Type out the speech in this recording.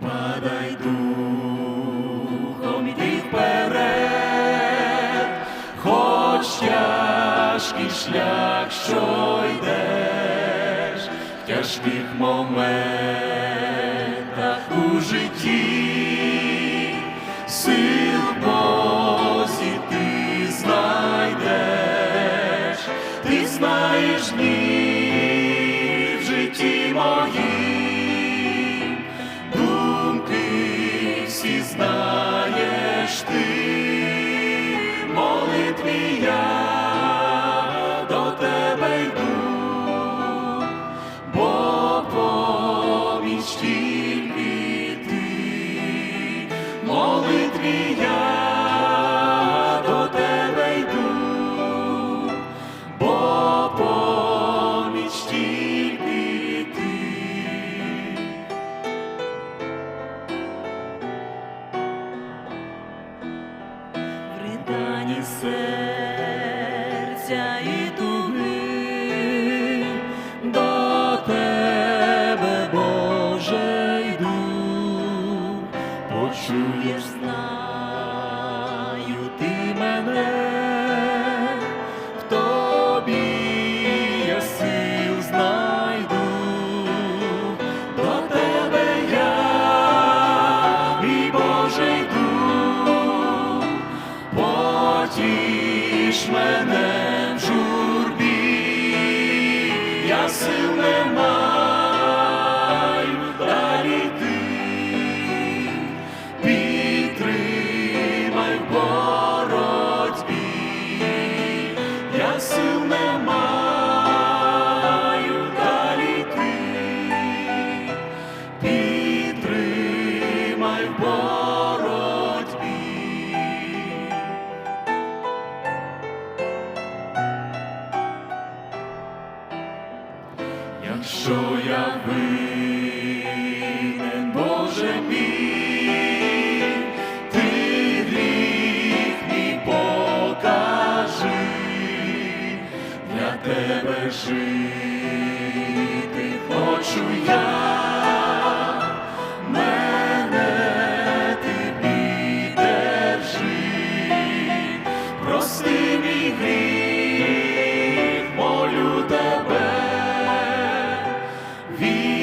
Падай духом, іди вперед, хоч тяжкий шлях, що йдеш, в тяжких моментах у житті, знаєш ти, молитві я до тебе йду, бо поміч тільки ти, молитві я серця я сил не маю далі йти, підтримай боротьбі, я сил не маю далі йти підтримай боротьбі. Якщо я винен, Боже мій, ти гріх мій покажи, для тебе жити хочу. Я, be.